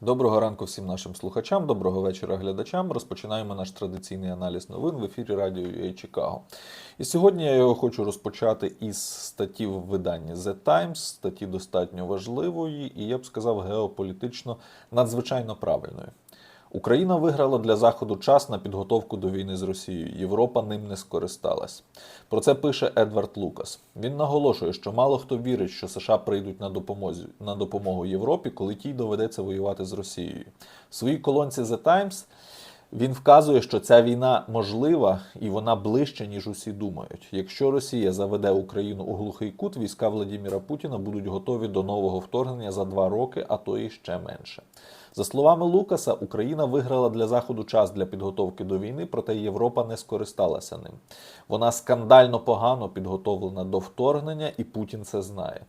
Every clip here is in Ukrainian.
Доброго ранку всім нашим слухачам, доброго вечора глядачам. Розпочинаємо наш традиційний аналіз новин в ефірі Радіо UA Чикаго. І сьогодні я його хочу розпочати із статті в виданні The Times, статті достатньо важливої і я б сказав геополітично надзвичайно правильної. Україна виграла для Заходу час на підготовку до війни з Росією. Європа ним не скористалась. Про це пише Едвард Лукас. Він наголошує, що мало хто вірить, що США прийдуть на допомозі на допомогу Європі, коли тій доведеться воювати з Росією. В своїй колонці The Times він вказує, що ця війна можлива і вона ближче, ніж усі думають. Якщо Росія заведе Україну у глухий кут, війська Владіміра Путіна будуть готові до нового вторгнення за два роки, а то і ще менше. За словами Лукаса, Україна виграла для Заходу час для підготовки до війни, проте Європа не скористалася ним. Вона скандально погано підготовлена до вторгнення, і Путін це знає.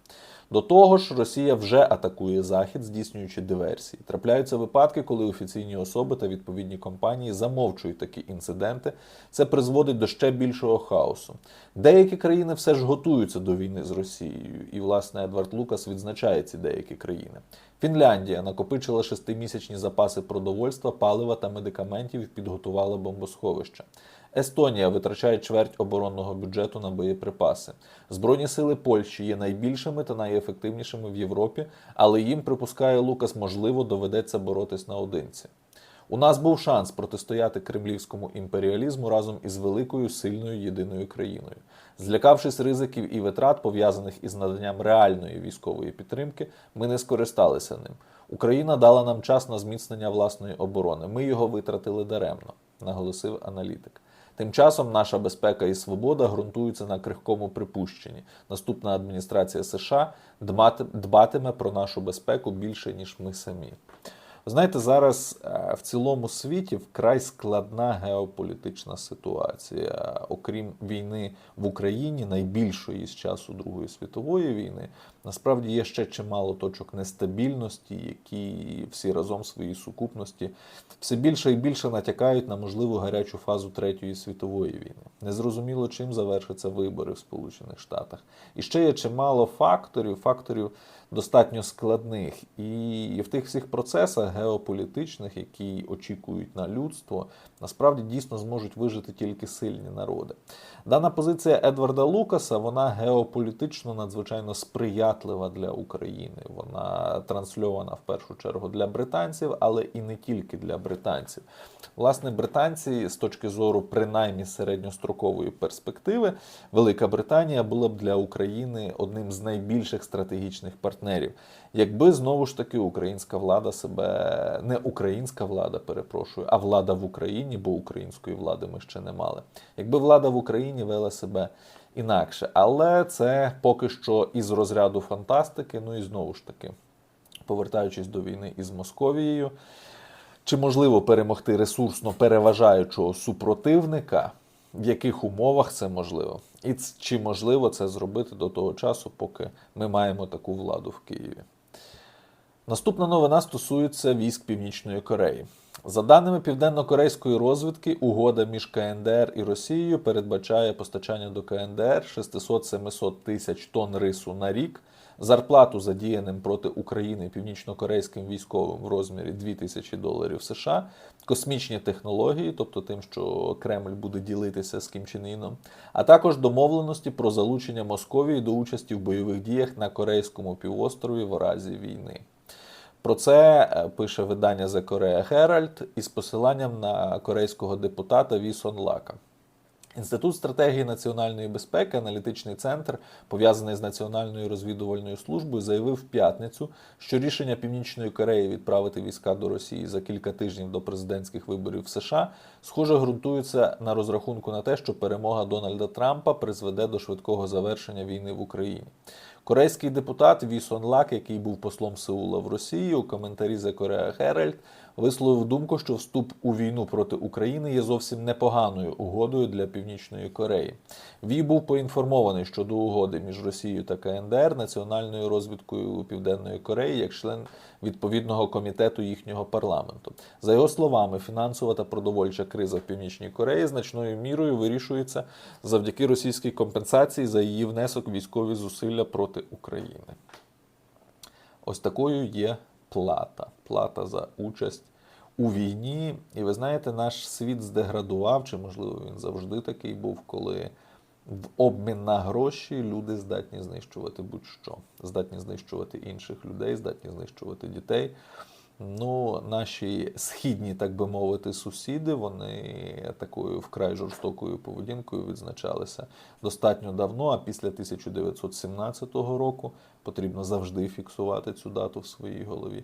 До того ж, Росія вже атакує Захід, здійснюючи диверсії. Трапляються випадки, коли офіційні особи та відповідні компанії замовчують такі інциденти. Це призводить до ще більшого хаосу. Деякі країни все ж готуються до війни з Росією, і власне Едвард Лукас відзначає ці деякі країни. Фінляндія накопичила шестимісячні запаси продовольства, палива та медикаментів і підготувала бомбосховища. Естонія витрачає чверть оборонного бюджету на боєприпаси. Збройні сили Польщі є найбільшими та найефективнішими в Європі, але їм припускає Лукас, можливо, доведеться боротись наодинці. У нас був шанс протистояти кремлівському імперіалізму разом із великою сильною єдиною країною. Злякавшись ризиків і витрат, пов'язаних із наданням реальної військової підтримки, ми не скористалися ним. Україна дала нам час на зміцнення власної оборони. Ми його витратили даремно, наголосив аналітик. Тим часом наша безпека і свобода ґрунтуються на крихкому припущенні. Наступна адміністрація США дбати- дбатиме про нашу безпеку більше ніж ми самі. Знаєте, зараз е, в цілому світі вкрай складна геополітична ситуація. Окрім війни в Україні, найбільшої з часу Другої світової війни, насправді є ще чимало точок нестабільності, які всі разом в своїй сукупності все більше і більше натякають на можливу гарячу фазу Третьої світової війни. Незрозуміло, чим завершаться вибори в Сполучених Штатах. І ще є чимало факторів, факторів достатньо складних. І в тих всіх процесах геополітичних, які очікують на людство, насправді дійсно зможуть вижити тільки сильні народи. Дана позиція Едварда Лукаса вона геополітично надзвичайно сприятлива для України. Вона трансльована в першу чергу для британців, але і не тільки для британців. Власне, британці з точки зору принаймні середньострокової перспективи, Велика Британія була б для України одним з найбільших стратегічних партнерів. Якби знову ж таки українська влада себе не українська влада, перепрошую, а влада в Україні, бо української влади ми ще не мали. Якби влада в Україні вела себе інакше, але це поки що із розряду фантастики. Ну і знову ж таки, повертаючись до війни із Московією, чи можливо перемогти ресурсно переважаючого супротивника? В яких умовах це можливо? І чи можливо це зробити до того часу, поки ми маємо таку владу в Києві? Наступна новина стосується військ Північної Кореї. За даними південно-корейської розвідки, угода між КНДР і Росією передбачає постачання до КНДР 600-700 тисяч тонн рису на рік, зарплату задіяним проти України північно-корейським військовим в розмірі 2000 доларів США, космічні технології, тобто тим, що Кремль буде ділитися з Кім Чен Іном, а також домовленості про залучення Московії до участі в бойових діях на Корейському півострові в разі війни. Про це е, пише видання The Korea Herald із посиланням на корейського депутата Ві Сон Лака. Інститут стратегії національної безпеки, аналітичний центр, пов'язаний з Національною розвідувальною службою, заявив в п'ятницю, що рішення Північної Кореї відправити війська до Росії за кілька тижнів до президентських виборів в США, схоже, ґрунтується на розрахунку на те, що перемога Дональда Трампа призведе до швидкого завершення війни в Україні. Корейський депутат Ві Сон Лак, який був послом Сеула в Росії, у коментарі The Korea Herald висловив думку, що вступ у війну проти України є зовсім непоганою угодою для Північної Кореї. Ві був поінформований щодо угоди між Росією та КНДР національною розвідкою Південної Кореї як член відповідного комітету їхнього парламенту. За його словами, фінансова та продовольча криза в Північній Кореї значною мірою вирішується завдяки російській компенсації за її внесок військові зусилля проти України. Ось такою є плата. Плата за участь у війні. І ви знаєте, наш світ здеградував, чи можливо він завжди такий був, коли в обмін на гроші люди здатні знищувати будь-що, здатні знищувати інших людей, здатні знищувати дітей. Ну, наші східні, так би мовити, сусіди, вони такою вкрай жорстокою поведінкою відзначалися достатньо давно. А після 1917 року потрібно завжди фіксувати цю дату в своїй голові.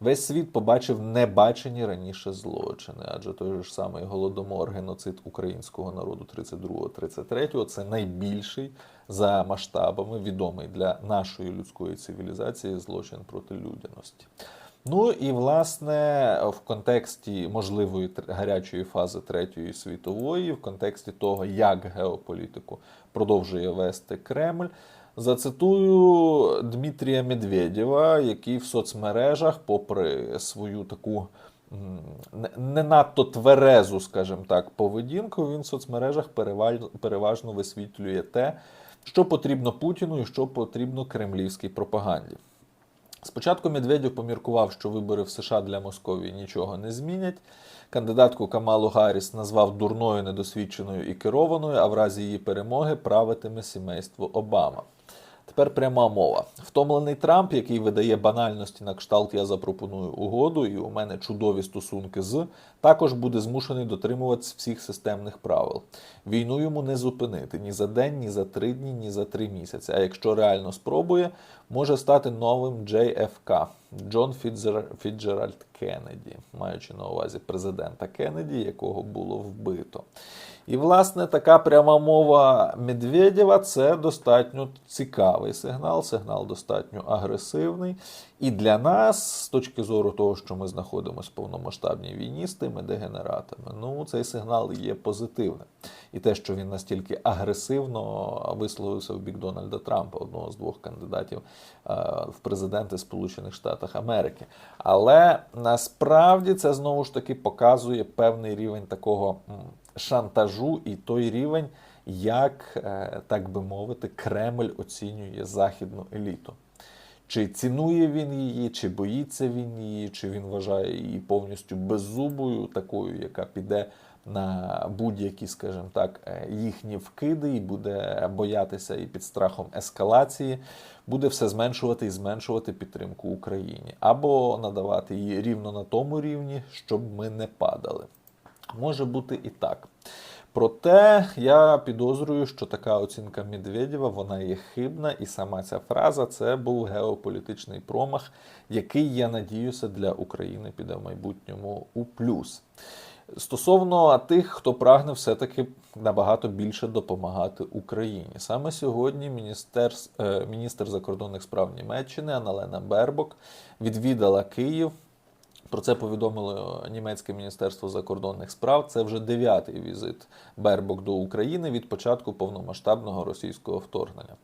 Весь світ побачив небачені раніше злочини, адже той ж самий голодомор, геноцид українського народу 32-33 це найбільший за масштабами відомий для нашої людської цивілізації злочин проти людяності. Ну і власне в контексті можливої гарячої фази Третьої світової, в контексті того, як геополітику продовжує вести Кремль, зацитую Дмитрія Медведєва, який в соцмережах, попри свою таку не надто тверезу, скажімо так, поведінку, він в соцмережах переважно висвітлює те, що потрібно Путіну і що потрібно кремлівській пропаганді. Спочатку Медведєв поміркував, що вибори в США для Московії нічого не змінять. Кандидатку Камалу Гарріс назвав дурною, недосвідченою і керованою, а в разі її перемоги правитиме сімейство Обама. Тепер пряма мова. Втомлений Трамп, який видає банальності на кшталт, я запропоную угоду, і у мене чудові стосунки з, також буде змушений дотримуватися всіх системних правил. Війну йому не зупинити ні за день, ні за три дні, ні за три місяці. А якщо реально спробує, може стати новим JFK Джон Фіджеральд Кеннеді, маючи на увазі президента Кеннеді, якого було вбито. І, власне, така пряма мова Медведєва це достатньо цікавий сигнал, сигнал достатньо агресивний. І для нас, з точки зору того, що ми знаходимося в повномасштабній війні з тими дегенератами, ну цей сигнал є позитивним. І те, що він настільки агресивно висловився в бік Дональда Трампа, одного з двох кандидатів е, в президенти Сполучених Штатів Америки. Але насправді це знову ж таки показує певний рівень такого шантажу і той рівень, як, е, так би мовити, Кремль оцінює західну еліту. Чи цінує він її, чи боїться він її, чи він вважає її повністю беззубою, такою, яка піде на будь-які, скажімо так, е, їхні вкиди, і буде боятися і під страхом ескалації, буде все зменшувати і зменшувати підтримку Україні, або надавати її рівно на тому рівні, щоб ми не падали. Може бути і так. Проте я підозрюю, що така оцінка Медведєва вона є хибна, і сама ця фраза це був геополітичний промах, який, я надіюся, для України піде в майбутньому у плюс. Стосовно тих, хто прагне все-таки набагато більше допомагати Україні. Саме сьогодні міністр, е, міністр закордонних справ Німеччини Аналена Бербок відвідала Київ. Про це повідомило німецьке міністерство закордонних справ. Це вже дев'ятий візит Бербок до України від початку повномасштабного російського вторгнення.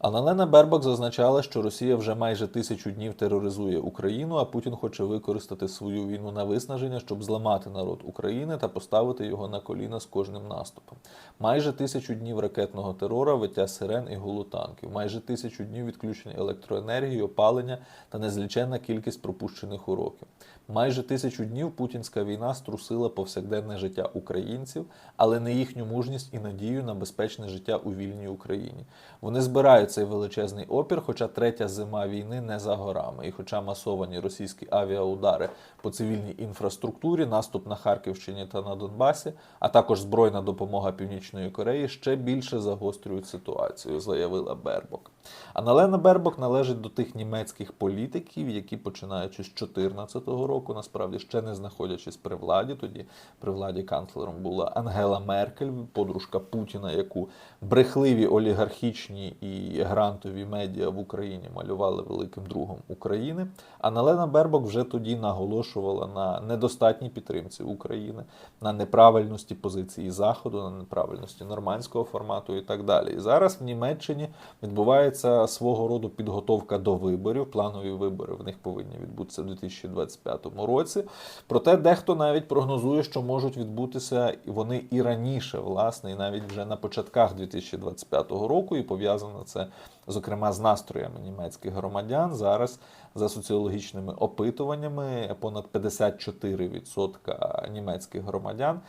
Аналена Бербак зазначала, що Росія вже майже тисячу днів тероризує Україну, а Путін хоче використати свою війну на виснаження, щоб зламати народ України та поставити його на коліна з кожним наступом. Майже тисячу днів ракетного терора, виття сирен і голутанків, майже тисячу днів відключення електроенергії, опалення та незліченна кількість пропущених уроків. Майже тисячу днів путінська війна струсила повсякденне життя українців, але не їхню мужність і надію на безпечне життя у вільній Україні. Вони збирають цей величезний опір, хоча третя зима війни не за горами, і хоча масовані російські авіаудари по цивільній інфраструктурі, наступ на Харківщині та на Донбасі, а також збройна допомога Північної Кореї ще більше загострюють ситуацію, заявила Бербок. Аналена Бербок належить до тих німецьких політиків, які починаючи з 2014 року, насправді ще не знаходячись при владі. Тоді при владі канцлером була Ангела Меркель, подружка Путіна, яку брехливі олігархічні і грантові медіа в Україні малювали великим другом України. Аналена Бербок вже тоді наголошувала на недостатній підтримці України, на неправильності позиції Заходу, на неправильності нормандського формату і так далі. І зараз в Німеччині відбувається свого роду підготовка до виборів. Планові вибори в них повинні відбутися в 2025 році. Проте дехто навіть прогнозує, що можуть відбутися вони і раніше, власне, і навіть вже на початках 2025 року, і пов'язано це зокрема з настроями німецьких громадян зараз за соціологічними опитуваннями, понад 54% німецьких громадян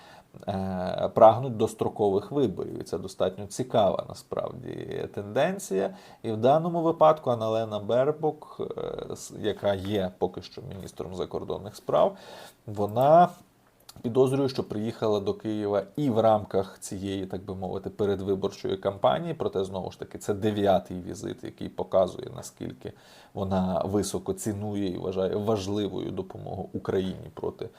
прагнуть до строкових виборів. І це достатньо цікава насправді тенденція. І в даному випадку Аналена Бербок, е, яка є поки що міністром закордонних справ, вона. Підозрюю, що приїхала до Києва і в рамках цієї, так би мовити, передвиборчої кампанії. Проте знову ж таки це дев'ятий візит, який показує наскільки вона високо цінує і вважає важливою допомогу Україні проти е,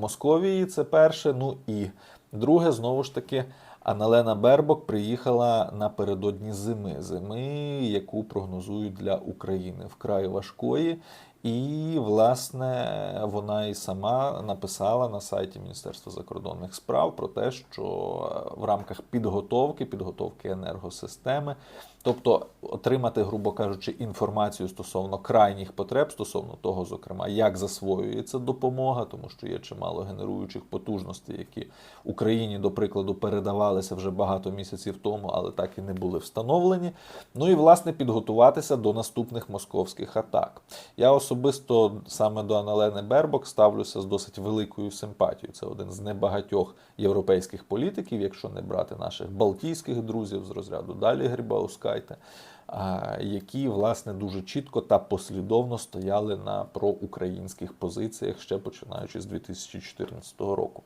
Московії. Це перше. Ну і друге, знову ж таки, Аналена Бербок приїхала напередодні зими, зими, яку прогнозують для України вкрай важкої. І, власне, вона і сама написала на сайті Міністерства закордонних справ про те, що в рамках підготовки, підготовки енергосистеми, тобто отримати, грубо кажучи, інформацію стосовно крайніх потреб, стосовно того, зокрема, як засвоюється допомога, тому що є чимало генеруючих потужностей, які Україні, до прикладу, передавалися вже багато місяців тому, але так і не були встановлені. Ну і власне підготуватися до наступних московських атак. Я особисто саме до Аналени Бербок ставлюся з досить великою симпатією. Це один з небагатьох європейських політиків, якщо не брати наших балтійських друзів з розряду далі Грибаускайте, а, які власне дуже чітко та послідовно стояли на проукраїнських позиціях ще починаючи з 2014 року.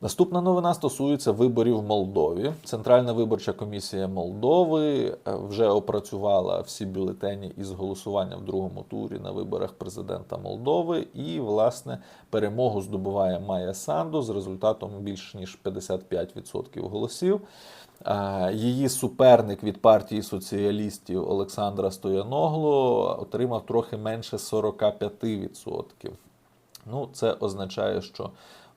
Наступна новина стосується виборів в Молдові. Центральна виборча комісія Молдови е, вже опрацювала всі бюлетені із голосування в другому турі на виборах президента Молдови. І, власне, перемогу здобуває Майя Санду з результатом більш ніж 55% голосів. Її суперник від партії соціалістів Олександра Стояногло отримав трохи менше 45%. Ну, це означає, що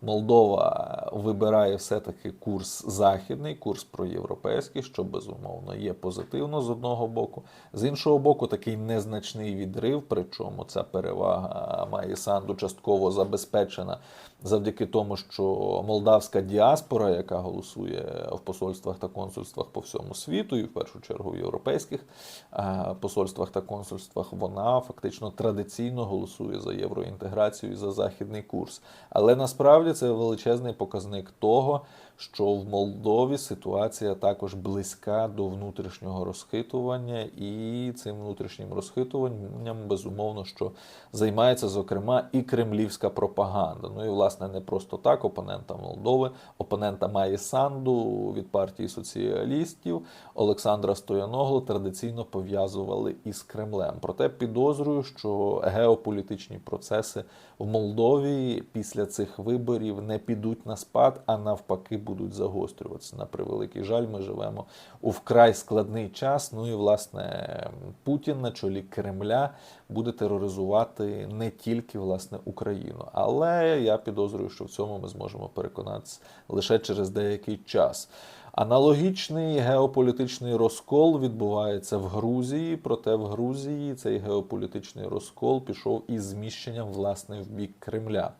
Молдова вибирає все-таки курс західний, курс проєвропейський, що безумовно є позитивно з одного боку. З іншого боку, такий незначний відрив, причому ця перевага має санду частково забезпечена завдяки тому, що молдавська діаспора, яка голосує в посольствах та консульствах по всьому світу, і в першу чергу в європейських е, посольствах та консульствах, вона фактично традиційно голосує за євроінтеграцію і за західний курс. Але насправді це величезний показник того, що в Молдові ситуація також близька до внутрішнього розхитування, і цим внутрішнім розхитуванням безумовно що займається зокрема і кремлівська пропаганда. Ну і власне не просто так. Опонента Молдови, опонента має Санду від партії соціалістів Олександра Стояноглу традиційно пов'язували із Кремлем. Проте підозрюю, що геополітичні процеси в Молдові після цих виборів не підуть на спад, а навпаки загострюватися. На превеликий жаль, ми живемо у вкрай складний час. Ну і власне Путін на чолі Кремля буде тероризувати не тільки власне Україну, але я підозрюю, що в цьому ми зможемо переконатися лише через деякий час. Аналогічний геополітичний розкол відбувається в Грузії, проте в Грузії цей геополітичний розкол пішов із зміщенням власне в бік Кремля.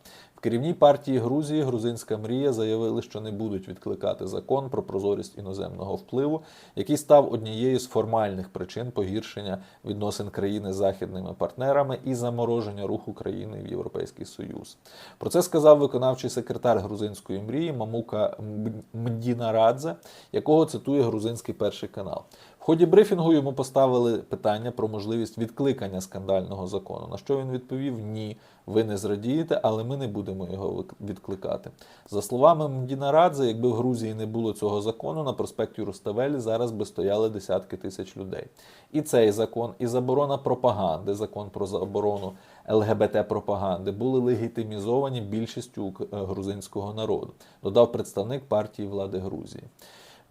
В керівній партії Грузії Грузинська мрія заявили, що не будуть відкликати закон про прозорість іноземного впливу, який став однією з формальних причин погіршення відносин країни з західними партнерами і замороження руху країни в Європейський Союз. Про це сказав виконавчий секретар грузинської мрії Мамука Мдінарадзе, якого цитує грузинський перший канал. В ході брифінгу йому поставили питання про можливість відкликання скандального закону. На що він відповів: Ні, ви не зрадієте, але ми не будемо його відкликати. За словами Мдінарадзе, якби в Грузії не було цього закону, на проспекті Руставелі зараз би стояли десятки тисяч людей. І цей закон, і заборона пропаганди, закон про заборону ЛГБТ-пропаганди були легітимізовані більшістю грузинського народу, додав представник партії влади Грузії.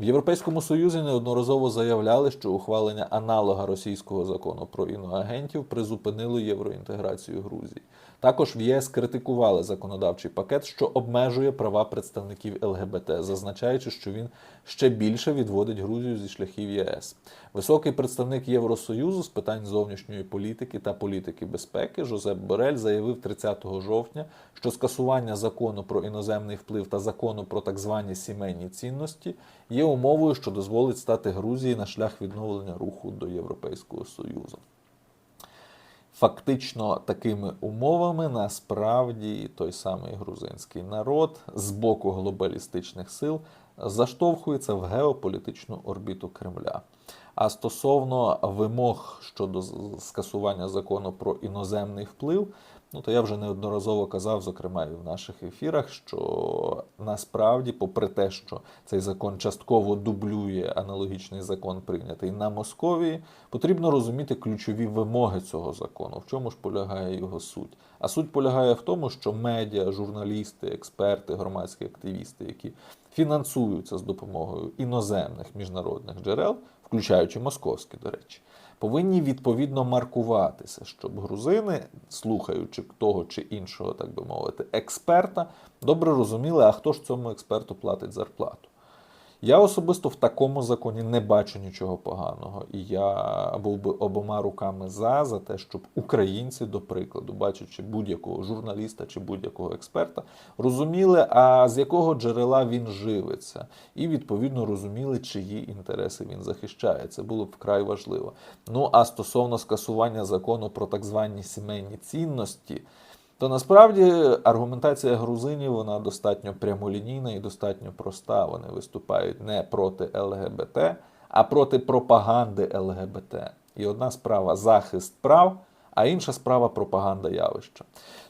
В Європейському Союзі неодноразово заявляли, що ухвалення аналога російського закону про іноагентів призупинило євроінтеграцію Грузії. Також в ЄС критикували законодавчий пакет, що обмежує права представників ЛГБТ, зазначаючи, що він ще більше відводить Грузію зі шляхів ЄС. Високий представник Євросоюзу з питань зовнішньої політики та політики безпеки Жозеп Борель заявив 30 жовтня, що скасування закону про іноземний вплив та закону про так звані сімейні цінності є умовою, що дозволить стати Грузії на шлях відновлення руху до Європейського Союзу. Фактично такими умовами насправді той самий грузинський народ з боку глобалістичних сил заштовхується в геополітичну орбіту Кремля. А стосовно вимог щодо скасування закону про іноземний вплив, ну то я вже неодноразово казав, зокрема і в наших ефірах, що насправді, попри те, що цей закон частково дублює аналогічний закон, прийнятий на Московії, потрібно розуміти ключові вимоги цього закону. В чому ж полягає його суть? А суть полягає в тому, що медіа, журналісти, експерти, громадські активісти, які фінансуються з допомогою іноземних міжнародних джерел, включаючи московські, до речі, повинні відповідно маркуватися, щоб грузини, слухаючи того чи іншого, так би мовити, експерта, добре розуміли, а хто ж цьому експерту платить зарплату. Я особисто в такому законі не бачу нічого поганого, і я був би обома руками за, за те, щоб українці, до прикладу, бачачи будь-якого журналіста чи будь-якого експерта, розуміли, а з якого джерела він живиться, і відповідно розуміли, чиї інтереси він захищає. Це було б вкрай важливо. Ну а стосовно скасування закону про так звані сімейні цінності. То насправді аргументація грузинів вона достатньо прямолінійна і достатньо проста. Вони виступають не проти ЛГБТ, а проти пропаганди ЛГБТ. І одна справа захист прав, а інша справа пропаганда явища.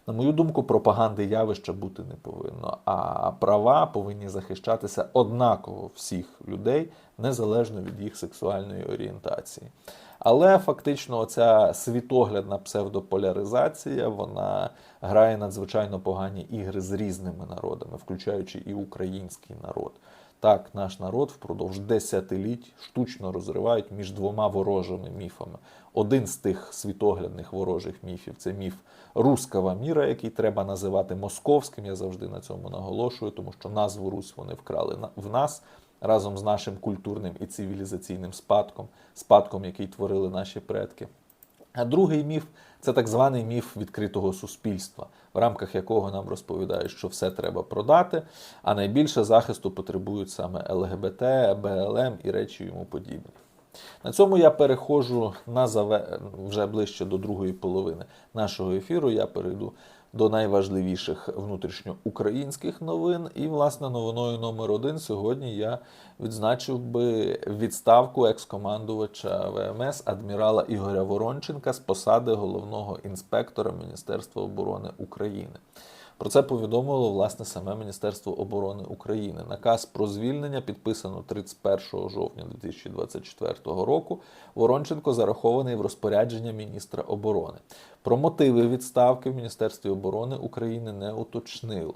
На мою думку, пропаганди явища бути не повинно, а права повинні захищатися однаково всіх людей, незалежно від їх сексуальної орієнтації. Але фактично, оця світоглядна псевдополяризація вона грає надзвичайно погані ігри з різними народами, включаючи і український народ. Так, наш народ впродовж десятиліть штучно розривають між двома ворожими міфами. Один з тих світоглядних ворожих міфів це міф руского міра, який треба називати московським. Я завжди на цьому наголошую, тому що назву Русь вони вкрали в нас разом з нашим культурним і цивілізаційним спадком, спадком, який творили наші предки. А другий міф це так званий міф відкритого суспільства, в рамках якого нам розповідають, що все треба продати, а найбільше захисту потребують саме ЛГБТ, БЛМ і речі йому подібні. На цьому я переходжу на заве... вже ближче до другої половини нашого ефіру. Я перейду до найважливіших внутрішньоукраїнських новин. І, власне, новиною номер один сьогодні я відзначив би відставку екс-командувача ВМС адмірала Ігоря Воронченка з посади головного інспектора Міністерства оборони України. Про це повідомило власне саме Міністерство оборони України. Наказ про звільнення підписано 31 жовтня 2024 року. Воронченко зарахований в розпорядження міністра оборони. Про мотиви відставки в Міністерстві оборони України не уточнило.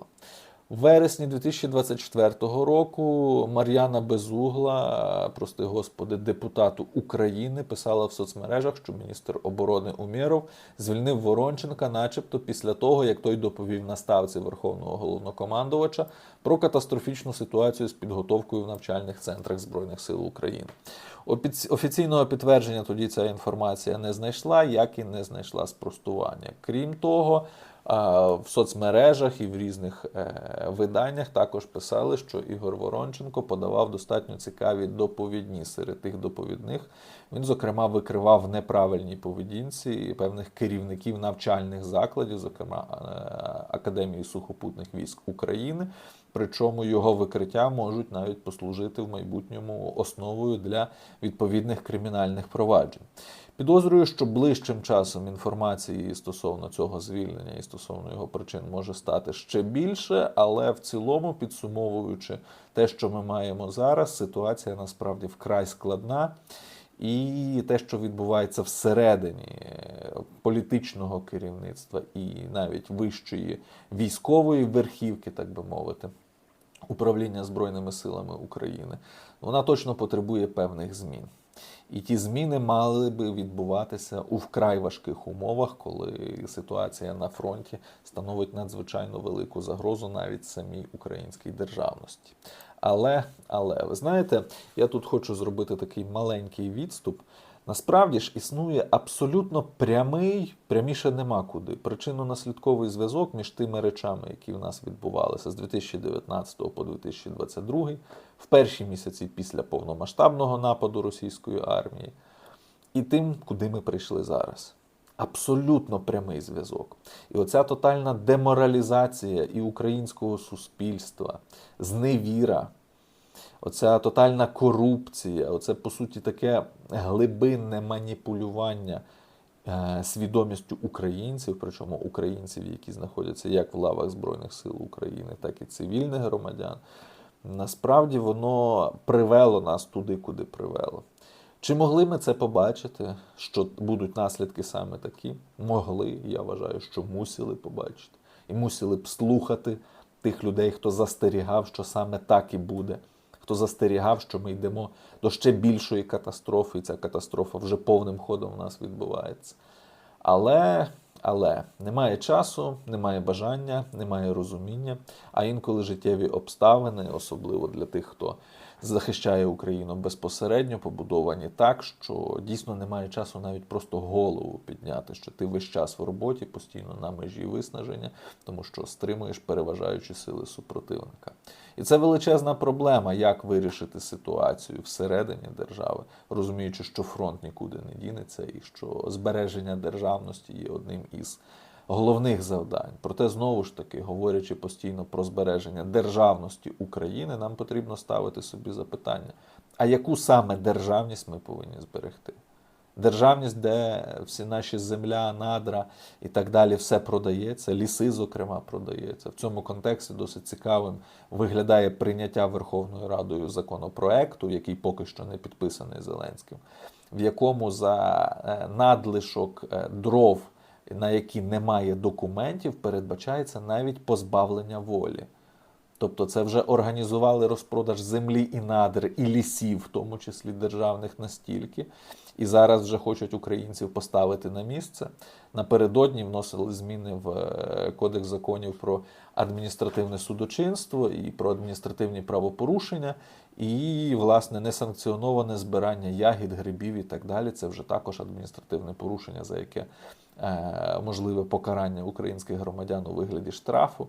В вересні 2024 року Мар'яна Безугла, прости господи, депутату України, писала в соцмережах, що міністр оборони Умєров звільнив Воронченка, начебто після того, як той доповів на ставці Верховного головнокомандувача про катастрофічну ситуацію з підготовкою в навчальних центрах Збройних сил України. Офіційного підтвердження тоді ця інформація не знайшла, як і не знайшла спростування. Крім того, в соцмережах і в різних е, виданнях також писали, що Ігор Воронченко подавав достатньо цікаві доповідні. Серед тих доповідних він, зокрема, викривав неправильні поведінці певних керівників навчальних закладів, зокрема е, Академії сухопутних військ України. Причому його викриття можуть навіть послужити в майбутньому основою для відповідних кримінальних проваджень. Підозрюю, що ближчим часом інформації стосовно цього звільнення і стосовно його причин може стати ще більше, але в цілому, підсумовуючи те, що ми маємо зараз, ситуація насправді вкрай складна. І те, що відбувається всередині е, політичного керівництва і навіть вищої військової верхівки, так би мовити, управління Збройними силами України, вона точно потребує певних змін. І ті зміни мали би відбуватися у вкрай важких умовах, коли ситуація на фронті становить надзвичайно велику загрозу навіть самій українській державності. Але, але ви знаєте, я тут хочу зробити такий маленький відступ. Насправді ж існує абсолютно прямий, пряміше нема куди. Причинно-наслідковий зв'язок між тими речами, які в нас відбувалися з 2019 по 2022, в перші місяці після повномасштабного нападу російської армії, і тим, куди ми прийшли зараз. Абсолютно прямий зв'язок. І оця тотальна деморалізація і українського суспільства, зневіра, оця тотальна корупція, оце, по суті, таке глибинне маніпулювання е, свідомістю українців, причому українців, які знаходяться як в лавах Збройних сил України, так і цивільних громадян. Насправді воно привело нас туди, куди привело. Чи могли ми це побачити, що будуть наслідки саме такі? Могли, я вважаю, що мусили побачити. І мусили б слухати тих людей, хто застерігав, що саме так і буде, хто застерігав, що ми йдемо до ще більшої катастрофи, і ця катастрофа вже повним ходом в нас відбувається. Але, але немає часу, немає бажання, немає розуміння, а інколи життєві обставини, особливо для тих, хто захищає Україну безпосередньо, побудовані так, що дійсно немає часу навіть просто голову підняти, що ти весь час в роботі, постійно на межі виснаження, тому що стримуєш переважаючі сили супротивника. І це величезна проблема, як вирішити ситуацію всередині держави, розуміючи, що фронт нікуди не дінеться, і що збереження державності є одним із головних завдань. Проте, знову ж таки, говорячи постійно про збереження державності України, нам потрібно ставити собі запитання: а яку саме державність ми повинні зберегти? Державність, де всі наші земля, надра і так далі, все продається, ліси, зокрема, продається. В цьому контексті досить цікавим виглядає прийняття Верховною Радою законопроекту, який поки що не підписаний Зеленським, в якому за е, надлишок е, дров, на які немає документів, передбачається навіть позбавлення волі. Тобто це вже організували розпродаж землі і надр, і лісів, в тому числі державних настільки. І зараз вже хочуть українців поставити на місце. Напередодні вносили зміни в е, Кодекс законів про адміністративне судочинство і про адміністративні правопорушення, і, власне, несанкціоноване збирання ягід, грибів і так далі. Це вже також адміністративне порушення, за яке можливе покарання українських громадян у вигляді штрафу.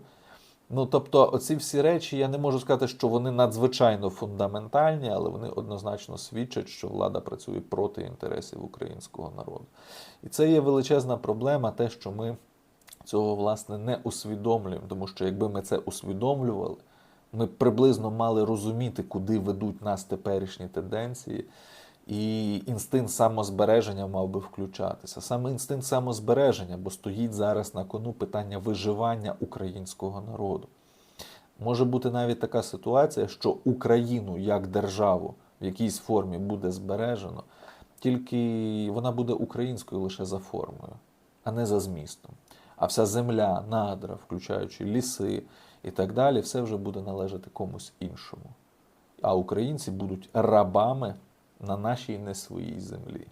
Ну, тобто, оці всі речі, я не можу сказати, що вони надзвичайно фундаментальні, але вони однозначно свідчать, що влада працює проти інтересів українського народу. І це є величезна проблема, те, що ми цього власне не усвідомлюємо, тому що якби ми це усвідомлювали, ми приблизно мали розуміти, куди ведуть нас теперішні тенденції. І інстинкт самозбереження мав би включатися. Саме інстинкт самозбереження, бо стоїть зараз на кону питання виживання українського народу. Може бути навіть така ситуація, що Україну як державу в якійсь формі буде збережено, тільки вона буде українською лише за формою, а не за змістом. А вся земля, надра, включаючи ліси і так далі, все вже буде належати комусь іншому. А українці будуть рабами на нашій не своїй землі.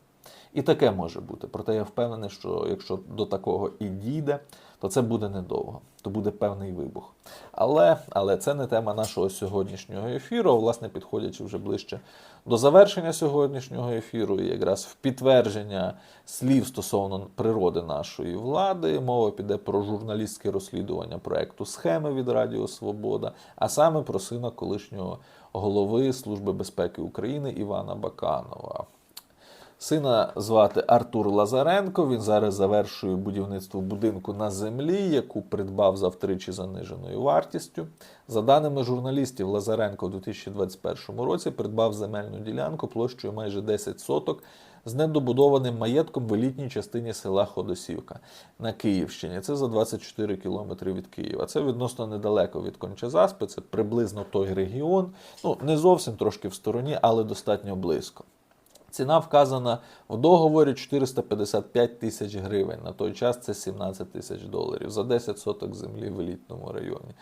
І таке може бути. Проте я впевнений, що якщо до такого і дійде, то це буде недовго, то буде певний вибух. Але але це не тема нашого сьогоднішнього ефіру. Власне, підходячи вже ближче до завершення сьогоднішнього ефіру, і якраз в підтвердження слів стосовно природи нашої влади, мова піде про журналістське розслідування проекту схеми від Радіо Свобода, а саме про сина колишнього голови Служби безпеки України Івана Баканова. Сина звати Артур Лазаренко. Він зараз завершує будівництво будинку на землі, яку придбав за втричі заниженою вартістю. За даними журналістів, Лазаренко у 2021 році придбав земельну ділянку площею майже 10 соток з недобудованим маєтком в елітній частині села Ходосівка на Київщині. Це за 24 кілометри від Києва. Це відносно недалеко від Кончазаспи, це приблизно той регіон. Ну, не зовсім трошки в стороні, але достатньо близько. Ціна вказана в договорі 455 тисяч гривень. На той час це 17 тисяч доларів за 10 соток землі в елітному районі.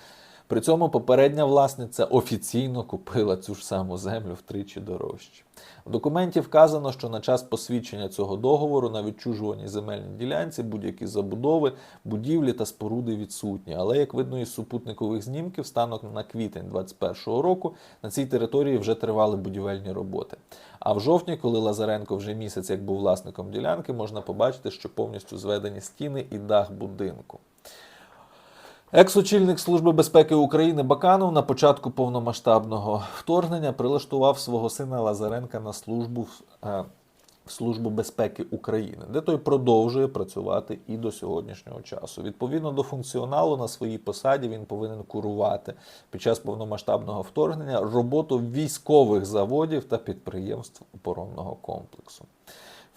При цьому попередня власниця офіційно купила цю ж саму землю втричі дорожче. В документі вказано, що на час посвідчення цього договору на відчужуваній земельній ділянці будь-які забудови, будівлі та споруди відсутні. Але, як видно із супутникових знімків, станом на квітень 2021 року на цій території вже тривали будівельні роботи. А в жовтні, коли Лазаренко вже місяць як був власником ділянки, можна побачити, що повністю зведені стіни і дах будинку. Екс-очільник Служби безпеки України Баканов на початку повномасштабного вторгнення прилаштував свого сина Лазаренка на службу в е, в Службу безпеки України, де той продовжує працювати і до сьогоднішнього часу. Відповідно до функціоналу на своїй посаді він повинен курувати під час повномасштабного вторгнення роботу військових заводів та підприємств оборонного комплексу.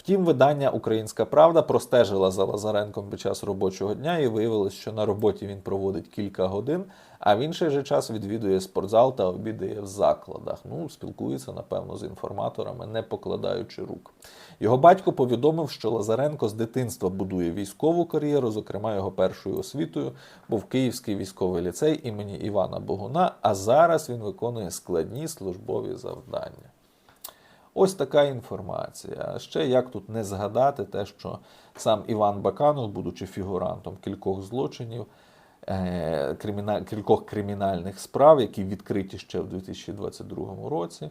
Втім, видання Українська Правда простежила за Лазаренком під час робочого дня і виявилось, що на роботі він проводить кілька годин, а в інший же час відвідує спортзал та обідає в закладах. Ну, спілкується, напевно, з інформаторами, не покладаючи рук. Його батько повідомив, що Лазаренко з дитинства будує військову кар'єру, зокрема його першою освітою був Київський військовий ліцей імені Івана Богуна, а зараз він виконує складні службові завдання. Ось така інформація. А ще як тут не згадати те, що сам Іван Баканов, будучи фігурантом кількох злочинів, е, кількох кримінальних справ, які відкриті ще в 2022 році,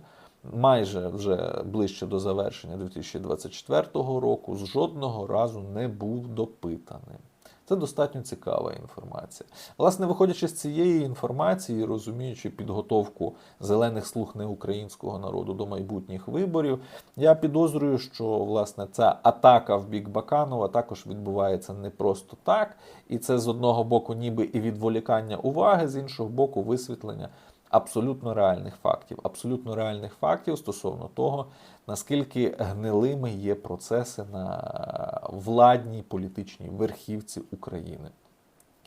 майже вже ближче до завершення 2024 року, з жодного разу не був допитаним. Це достатньо цікава інформація. Власне, виходячи з цієї інформації, розуміючи підготовку зелених слуг неукраїнського народу до майбутніх виборів, я підозрюю, що власне ця атака в бік Баканова також відбувається не просто так, і це з одного боку, ніби і відволікання уваги, з іншого боку, висвітлення абсолютно реальних фактів, абсолютно реальних фактів стосовно того, наскільки гнилими є процеси на владній політичній верхівці України.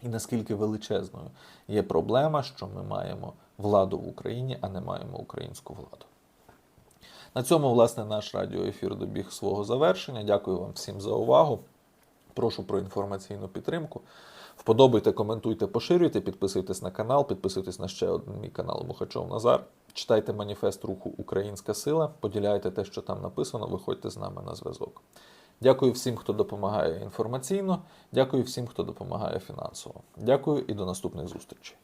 І наскільки величезною є проблема, що ми маємо владу в Україні, а не маємо українську владу. На цьому, власне, наш радіоефір добіг свого завершення. Дякую вам всім за увагу. Прошу про інформаційну підтримку. Вподобайте, коментуйте, поширюйте, підписуйтесь на канал, підписуйтесь на ще один мій канал Мухачов Назар. Читайте маніфест руху Українська сила, поділяйте те, що там написано, виходьте з нами на зв'язок. Дякую всім, хто допомагає інформаційно. Дякую всім, хто допомагає фінансово. Дякую і до наступних зустрічей.